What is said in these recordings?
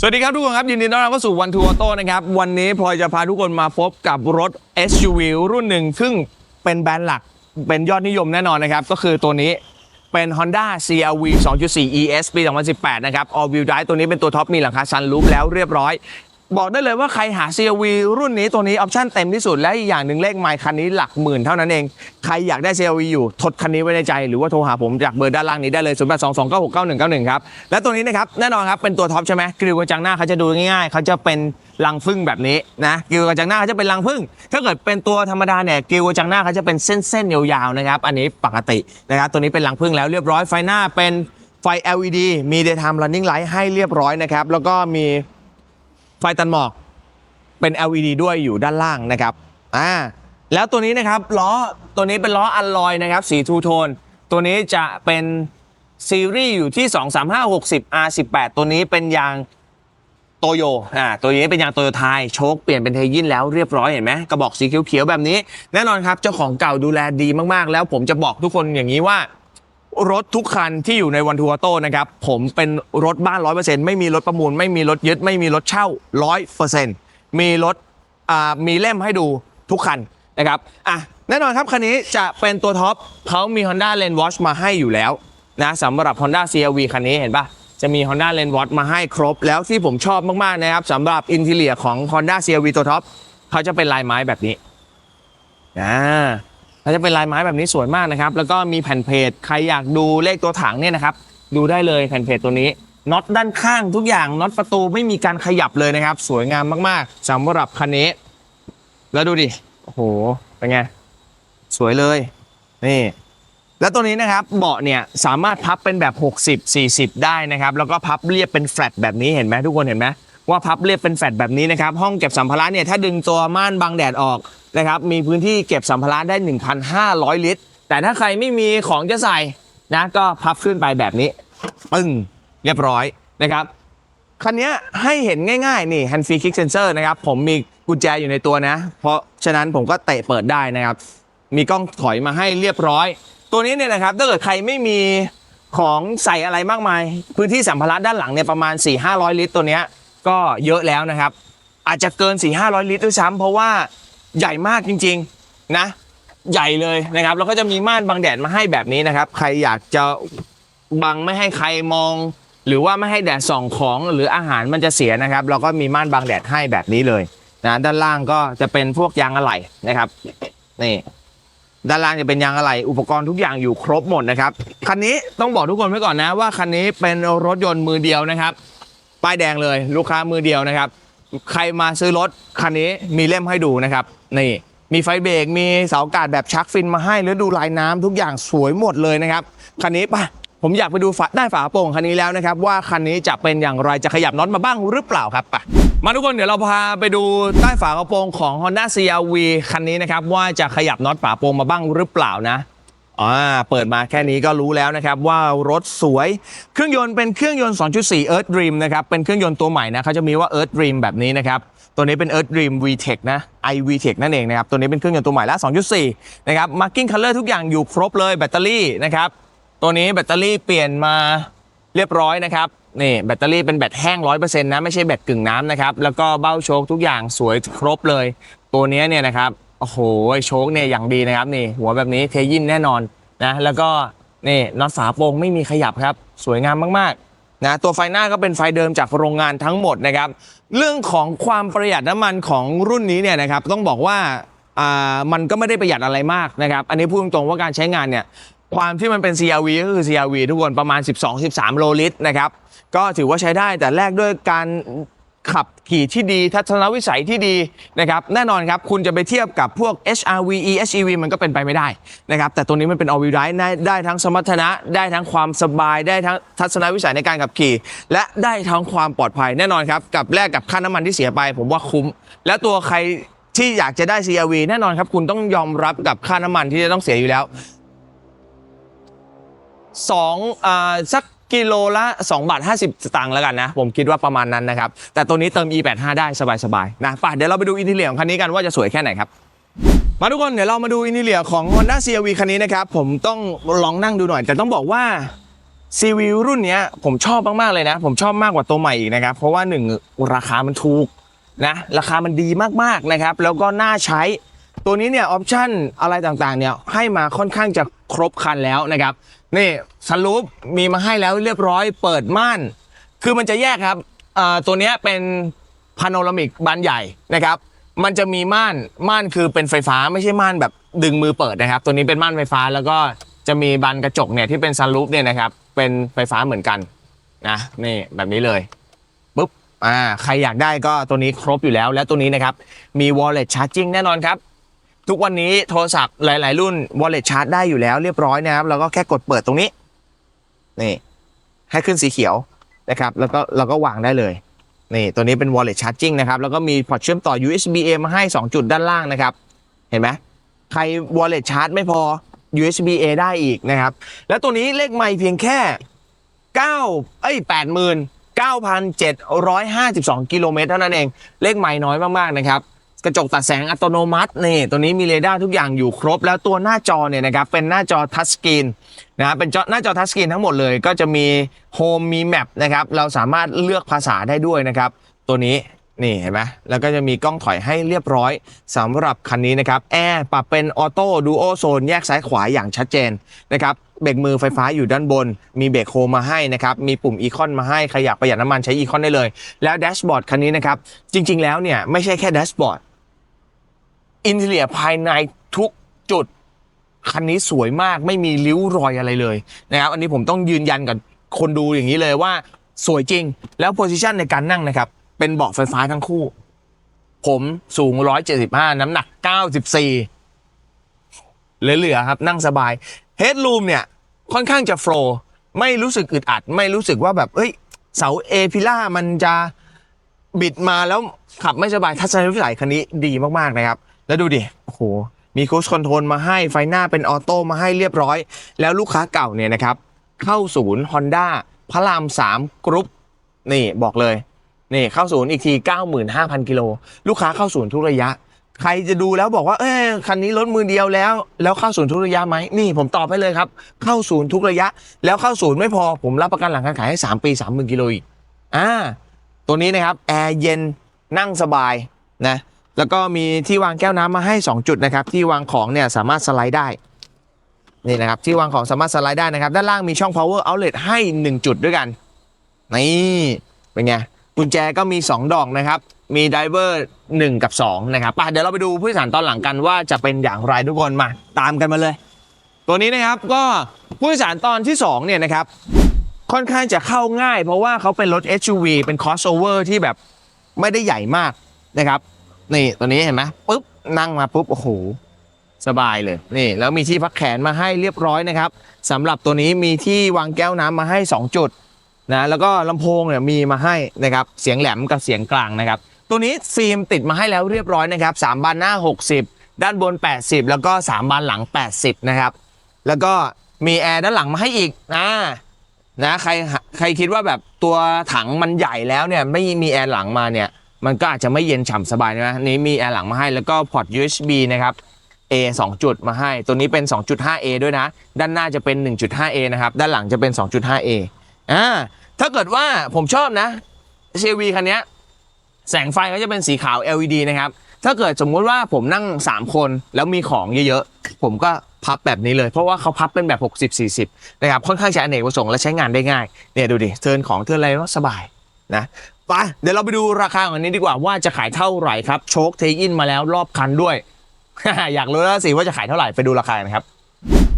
สวัสดีครับทุกคนครับยินดีต้อนรับเข้าสู่วันทัวร์โต้นะครับ วันนี้พลอยจะพาทุกคนมาพบกับรถ SUV รุ่นหนึ่งซึ่งเป็นแบรนด์หลักเป็นยอดนิยมแน่นอนนะครับ ก็คือตัวนี้เป็น Honda CRV 2.4 ES ปี 2018 นะครับ All Wheel Drive ตัวนี้เป็นตัวท็อปมีหลังคาซันรูฟแล้วเรียบร้อย บอกได้เลยว่าใครหา CRV รุ่นนี้ตัวนี้ออปชั่นเต็มที่สุดและอีกอย่างหนึ่งเลขไมล์คันนี้หลักหมื่นเท่านั้นเอง ใครอยากได้ CRV อยู่ทดคันนี้ไว้ในใจ หรือว่าโทรหาผมจากเบอร์ด้านล่างนี้ได้เลย 0 8 2 2 9 6 9 1 9 1 ครับ และตัวนี้นะครับแน่นอนครับเป็นตัวท็อปใช่ไหมกริวกระจังหน้าเขาจะดูง่ายๆเขาจะเป็นรังผึ้งแบบนี้นะกริวกระจังหน้าเขาจะเป็นรังผึ้งถ้าเกิดเป็นตัวธรรมดาเนี่ยกริวกระจังหน้าเขาจะเป็นเส้นๆยาวๆนะครับอันนี้ปกตินะครับตัวนี้เป็นรังผึ้งแล้วเรียบร้อยไฟหน้าเป็นไฟ LED มี daytime running light ให้เรียบร้อยนะครับแล้วก็มี ฟตันหมอกเป็น LED ด้วยอยู่ด้านล่างนะครับอ่าแล้วตัวนี้นะครับล้อตัวนี้เป็นล้ออัลลอยนะครับสีทูโทน ตัวนี้จะเป็นซีรีส์อยู่ที่ 23560 R18 ตัวนี้เป็นยางโตโยอ่าตัวนี้เป็นยางโตโยไทยโชคเปลี่ยนเป็นเทยินแล้วเรียบร้อยเห็นไหมกระบอกสีเขียวๆแบบนี้ แน่นอนครับเจ้าของเก่าดูแลดีมากๆ แล้วผมจะบอกทุกคนอย่างนี้ว่า รถทุกคันที่อยู่ในวันทัวร์โต้นะครับผมเป็นรถบ้านร้อยเปอร์เซ็นต์ไม่มีรถประมูล ไม่มีรถยึด ไม่มีรถเช่าร้อยเปอร์เซ็นต์มีรถมีเล่มให้ดูทุกคันนะครับอะแน่นอนครับคันนี้จะเป็นตัวท็อปเขามี Honda Lane Watch มาให้อยู่แล้วนะสำหรับ Honda CRV คันนี้เห็นปะจะมี Honda Lane Watch มาให้ครบ แล้วที่ผมชอบมากๆนะครับสำหรับอินเทเลียของ Honda CRV ตัวท็อปเขาจะเป็นลายไม้แบบนี้อ่า แล้วจะเป็นลายไม้แบบนี้สวยมากนะครับ แล้วก็มีแผ่นเพจใครอยากดูเลขตัวถังเนี่ยนะครับ ดูได้เลยแผ่นเพจตัวนี้น็อตด้านข้างทุกอย่างน็อตประตูไม่มีการขยับเลยนะครับ สวยงามมากๆสำหรับคันนี้ แล้วดูดิโอ้โหเป็นไงสวยเลยนี่แล้วตัวนี้นะครับเบาะเนี่ยสามารถพับเป็นแบบ 60 40 ได้นะครับ แล้วก็พับเรียบเป็นแฟลตแบบนี้เห็นไหมทุกคนเห็นไหม ว่าพับเรียบเป็นแฟลตแบบนี้นะครับ ห้องเก็บสัมภาระเนี่ยถ้าดึงตัวม่านบังแดดออกนะครับ มีพื้นที่เก็บสัมภาระได้ 1,500 ลิตร แต่ถ้าใครไม่มีของจะใส่นะก็พับขึ้นไปแบบนี้ปึ้งเรียบร้อยนะครับคันนี้ให้เห็นง่ายๆ นี่ hand free kick sensor นะครับ ผมมีกุญแจอยู่ในตัวนะ เพราะฉะนั้นผมก็เตะเปิดได้นะครับ มีกล้องถอยมาให้เรียบร้อย ตัวนี้เนี่ยนะครับ ถ้าเกิดใครไม่มีของใส่อะไรมากมาย พื้นที่สัมภาระด้านหลังเนี่ยประมาณ 4-500 ลิตรตัวเนี้ย ก็เยอะแล้วนะครับ อาจจะเกิน 4-500 ลิตรด้วยซ้ำเพราะว่าใหญ่มากจริงๆนะ ใหญ่เลยนะครับ แล้วก็จะมีม่านบังแดดมาให้แบบนี้นะครับ ใครอยากจะบังไม่ให้ใครมอง หรือว่าไม่ให้แดดส่องของหรืออาหารมันจะเสียนะครับ เราก็มีม่านบังแดดให้แบบนี้เลยนะด้านล่างก็จะเป็นพวกยางอะไหล่นะครับนี่ด้านล่างจะเป็นยางอะไหล่อุปกรณ์ทุกอย่างอยู่ครบหมดนะครับคันนี้ต้องบอกทุกคนไว้ก่อนนะว่าคันนี้เป็นรถยนต์มือเดียวนะครับ ป้ายแดงเลยลูกค้ามือเดียวนะครับ ใครมาซื้อรถคันนี้มีเล่มให้ดูนะครับนี่มีไฟเบรกมีเสาอากาศแบบชักฟินมาให้แล้วดูลายน้ำทุกอย่างสวยหมดเลยนะครับคันนี้ไปผมอยากไปดูฝาได้ฝาโปร่งคันนี้แล้วนะครับว่าคันนี้จะเป็นอย่างไรจะขยับน็อตมาบ้างหรือเปล่าครับไปมาทุกคนเดี๋ยวเราพาไปดูใต้ฝากระโปรงของ Honda CRV คันนี้นะครับว่าจะขยับน็อตฝาโปรงมาบ้างหรือเปล่านะ อ่าเปิดมาแค่นี้ก็รู้แล้วนะครับว่ารถสวย เครื่องยนต์เป็นเครื่องยนต์ 2.4 Earth Dream นะครับ เป็นเครื่องยนต์ตัวใหม่นะเขาจะมีว่า Earth Dream แบบนี้นะครับ ตัวนี้เป็น Earth Dream VTEC นะ i VTEC นั่นเองนะครับ ตัวนี้เป็นเครื่องยนต์ตัวใหม่ล้ว2.4 นะครับ Marking Color ทุกอย่างอยู่ครบเลยแบตเตอรี่นะครับ ตัวนี้แบตเตอรี่เปลี่ยนมาเรียบร้อยนะครับนี่แบตเตอรี่เป็นแบตแห้ง 100%นะไม่ใช่แบตกึ่งน้ำนะครับแล้วก็เบ้าโชคทุกอย่างสวยครบเลย ตัวนี้เนี่ยนะครับ โอ้โหโชคเนี่ยอย่างดีนะครับนี่ หัวแบบนี้เทยินแน่นอนนะแล้วก็นี่น็อตฝาโปร่งไม่มีขยับครับ สวยงามมากๆนะตัวไฟหน้าก็เป็นไฟเดิมจากโรงงานทั้งหมดนะครับ เรื่องของความประหยัดน้ำมันของรุ่นนี้เนี่ยนะครับต้องบอกว่าอ่ามันก็ไม่ได้ประหยัดอะไรมากนะครับ อันนี้พูดตรงๆว่าการใช้งานเนี่ยความที่มันเป็น CRV ก็คือ CRV ทุกคนประมาณ 12-13 โลลิตรนะครับ ก็ถือว่าใช้ได้แต่แรกด้วยการ ขับขี่ที่ดี ทัศนวิสัยที่ดีนะครับแน่นอนครับคุณจะไปเทียบกับพวก HRV EHEV มันก็เป็นไปไม่ได้นะครับแต่ตัวนี้มันเป็น all wheel drive ได้ได้ทั้งสมรรถนะได้ทั้งความสบายได้ทั้งทัศนวิสัยในการขับขี่ และได้ทั้งความปลอดภัยแน่นอนครับกับแลกกับค่าน้ำมันที่เสียไป ผมว่าคุ้ม และตัวใครที่อยากจะได้ CRV แน่นอนครับคุณต้องยอมรับกับค่าน้ำมันที่จะต้องเสียอยู่แล้วสองอ่าสัก กิโลละ2บาท50 สตางค์แล้วกันนะ ผมคิดว่าประมาณนั้นนะครับ แต่ตัวนี้เติม e85 ได้สบายๆนะป่ะเดี๋ยวเราไปดูอินทีเลียของคันนี้กันว่าจะสวยแค่ไหนครับมาทุกคนเดี๋ยวเรามาดูอินทีเลียของ Honda CRV คันนี้นะครับผมต้องลองนั่งดูหน่อย แต่ต้องบอกว่าซีวิวรุ่นนี้ผมชอบมากๆเลยนะ ผมชอบมากกว่าตัวใหม่อีกนะครับ เพราะว่าหนึ่งราคามันถูกนะราคามันดีมากๆนะครับ แล้วก็น่าใช้ตัวนี้เนี่ยออปชั่นอะไรต่างๆเนี่ยให้มาค่อนข้างจะครบคันแล้วนะครับนี่สลูปมีมาให้แล้วเรียบร้อยเปิดม่าน คือมันจะแยกครับตัวนี้เป็นพาโนรามิกบานใหญ่นะครับ มันจะมีม่านม่านคือเป็นไฟฟ้าไม่ใช่ม่านแบบดึงมือเปิดนะครับ ตัวนี้เป็นม่านไฟฟ้าแล้วก็จะมีบานกระจกเนี่ยที่เป็นซันรูฟเนี่ยนะครับ เป็นไฟฟ้าเหมือนกันนะนี่แบบนี้เลยปุ๊บอ่าใครอยากได้ก็ตัวนี้ครบอยู่แล้ว และตัวนี้นะครับ มี wallet charging แน่นอนครับ ทุกวันนี้โทรศัพท์หลาย ๆ รุ่น wallet charge ได้อยู่แล้วเรียบร้อยนะครับแล้วก็แค่กดเปิดตรงนี้นี่ให้ขึ้นสีเขียวนะครับ แล้วก็เราก็วางได้เลยนี่ตัวนี้เป็น wallet charging นะครับ แล้วก็มีพอร์ตเชื่อมต่อ USB A มาให้ 2 จุดด้านล่างนะครับ เห็นไหมใคร wallet charge ไม่พอ USB A ได้อีกนะครับ แล้วตัวนี้เลขไม่เพียงแค่ 9 เอ้ย89,752 กิโลเมตรเท่านั้นเอง เลขไม่น้อยมาก ๆ นะครับ กระจกตัดแสงอัตโนมัตินี่ตัวนี้มีเรดาร์ทุกอย่างอยู่ครบ แล้วตัวหน้าจอเนี่ยนะครับเป็นหน้าจอทัชสกรีนนะเป็นจอหน้าจอทัชสกรีนทั้งหมดเลย ก็จะมีโฮมมีแมปนะครับเราสามารถเลือกภาษาได้ด้วยนะครับ ตัวนี้นี่เห็นไหมแล้วก็จะมีกล้องถอยให้เรียบร้อยสำหรับคันนี้นะครับแอร์ปรับเป็นออโต้ดูโอโซนแยกซ้ายขวาอย่างชัดเจนนะครับเบรกมือไฟฟ้าอยู่ด้านบน มีเบรกโฮมมาให้นะครับ มีปุ่มอีคอนมาให้ใครอยากประหยัดน้ำมันใช้อีคอนได้เลย แล้วแดชบอร์ดคันนี้นะครับ จริงๆแล้วเนี่ยไม่ใช่แค่แดชบอร์ด อินเท i รียภายในทุกจุด คันนี้สวยมากไม่มีริ้วรอยอะไรเลยนะครับ อันนี้ผมต้องยืนยันกับคนดูอย่างนี้เลยว่าสวยจริง แล้วโพซิชันในการนั่งนะครับ เป็นเบาะไฟฟ้าทั้งคู่ ผมสูง 175 น้ำหนัก 94 เหลือๆครับนั่งสบายเฮด o ูมเนี่ยค่อนข้างจะโฟล์ไม่รู้สึกอึดอัด ไม่รู้สึกว่าแบบเอ้ยเสาเอพิล่ามันจะบิดมาแล้วขับไม่สบายทัศนวิสัยคันนี้ดีมากๆนะครับ แล้วดูดิ โอ้โห มีคู e คอนโทรลมาให้ไฟหน้าเป็นออโต้มาให้เรียบร้อย แล้วลูกค้าเก่าเนี่ยนะครับ เข้าศูนย์ Honda พระราม3กรุ๊ปนี่บอกเลย นี่เข้าศูนย์อีกที 95,000 กิโล ลูกค้าเข้าศูนย์ทุกระยะ ใครจะดูแล้วบอกว่า เอ้ยคันนี้รถมือเดียวแล้ว แล้วเข้าศูนย์ทุกระยะไหมนี่ผมตอบให้เลยครับ เข้าศูนย์ทุกระยะ แล้วเข้าศูนย์ไม่พอ ผมรับประกันหลังการขายให้ 3 ปี 30,000 กิโลอีก อ่า ตัวนี้นะครับ แอร์เย็น นั่งสบาย นะ แล้วก็มีที่วางแก้วน้ำมาให้ 2 จุดนะครับ ที่วางของเนี่ยสามารถสไลด์ได้ นี่นะครับ ที่วางของสามารถสไลด์ได้นะครับ ด้านล่างมีช่อง power outlet ให้ 1 จุดด้วยกัน นี่ เป็นไง กุญแจก็มี 2 ดอกนะครับ มีไดเวอร์1กับ 2 นะครับไปเดี๋ยวเราไปดูผู้โดยสารตอนหลังกันว่าจะเป็นอย่างไรทุกคนมา ตามกันมาเลย ตัวนี้นะครับก็ผู้โดยสารตอนที่2เนี่ยนะครับค่อนข้างจะเข้าง่าย เพราะว่าเขาเป็นรถ SUV เป็น crossover ที่แบบไม่ได้ใหญ่มากนะครับ นี่ตัวนี้เห็นไหมปุ๊บนั่งมาปุ๊บโอ้โหสบายเลยนี่แล้วมีที่พักแขนมาให้เรียบร้อยนะครับสำหรับตัวนี้มีที่วางแก้วน้ำมาให้ 2 จุดนะแล้วก็ลำโพงเนี่ยมีมาให้นะครับเสียงแหลมกับเสียงกลางนะครับตัวนี้ฟิล์มติดมาให้แล้วเรียบร้อยนะครับ3บานหน้า 60 ด้านบน 80 แล้วก็ 3บานหลัง 80 นะครับ แล้วก็มีแอร์ด้านหลังมาให้อีกอ่านะใครใครคิดว่าแบบตัวถังมันใหญ่แล้วเนี่ยไม่มีแอร์หลังมาเนี่ย มันก็อาจจะไม่เย็นฉ่ำสบายนะนี้มีแอร์หลังมาให้แล้วก็พอร์ต USB นะครับ A 2 จุดมาให้ ตัวนี้เป็น 2.5A ด้วยนะ ด้านหน้าจะเป็น 1.5A นะครับ ด้านหลังจะเป็น 2.5A อ่า ถ้าเกิดว่าผมชอบนะ CRV คันนี้แสงไฟก็จะเป็นสีขาว LED นะครับ ถ้าเกิดสมมุติว่าผมนั่ง 3 คนแล้วมีของเยอะๆ ผมก็พับแบบนี้เลย เพราะว่าเขาพับเป็นแบบ 60-40 นะครับ ค่อนข้างจะอเนกประสงค์และใช้งานได้ง่าย เนี่ยดูดิ เทิร์นของเทิร์นอะไรก็สบายนะ ไปเดี๋ยวเราไปดูราคาของอันนี้ดีกว่าว่าจะขายเท่าไหร่ครับ โชคเทอินมาแล้วรอบคันด้วย อยากรู้แล้วสิว่าจะขายเท่าไหร่ไปดูราคากันครับ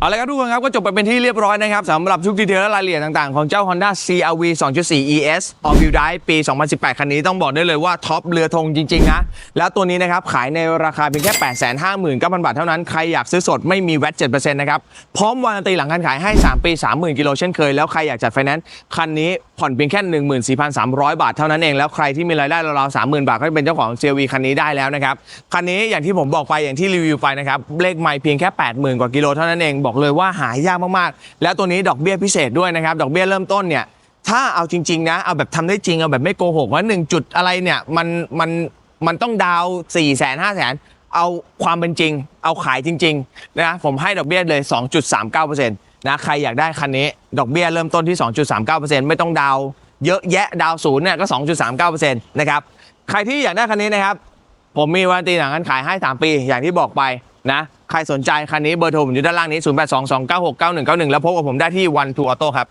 เอาละครับทุกคนครับก็จบไปเป็นที่เรียบร้อยนะครับสำหรับทุกดีเทลและรายละเอียดต่างๆ ของเจ้า Honda CRV 2.4 ES All Wheel Drive ปี 2018 คันนี้ต้องบอกได้เลยว่าท็อปเรือธงจริงๆนะ แล้วตัวนี้นะครับขายในราคาเพียงแค่ 859,000 บาทเท่านั้น ใครอยากซื้อสดไม่มีแวต7%นะครับ พร้อมวารันตีหลังการขายให้ 3 ปี 30,000 กิโลเช่นเคย แล้วใครอยากจัดไฟแนนซ์คันนี้ผ่อนเพียงแค่ 14,300 บาทเท่านั้นเองแล้วใครที่มีรายได้ราวๆ30,000 บาทก็จะเป็นเจ้าของ CRV คันนี้ได้แล้วนะครับคันนี้อย่างที่ผมบอกไปอย่างที่รีวิวไปนะครับเลขไม่เพียงแค่ 80,000 กว่ากิโลเท่านั้นเองบอกเลยว่าหายากมากๆ แล้วตัวนี้ดอกเบี้ยพิเศษด้วยนะครับ ดอกเบี้ยเริ่มต้นเนี่ย ถ้าเอาจริง ๆ นะ เอาแบบทำได้จริง เอาแบบไม่โกหกว่าหนึ่งจุดอะไรเนี่ย มัน มัน มันต้องดาว4ี่แสนห้าแสนเอาความเป็นจริง เอาขายจริงๆนะผมให้ดอกเบี้ยเลย 2.39%นะใครอยากได้คันนี้ ดอกเบี้ยเริ่มต้นที่ 2.39%ไม่ต้องดาวเยอะแยะดาวศูนย์เนี่ยก็ 2.39%นะครับ ใครที่อยากได้คันนี้นะครับ ผมมีวันตีหนังกันขายให้ 3 ปีอย่างที่บอกไป นะใครสนใจคันนี้เบอร์โทรผมอยู่ด้านล่างนี้ 0822969191 แล้วพบกับผมได้ที่วันทูออโต้ครับ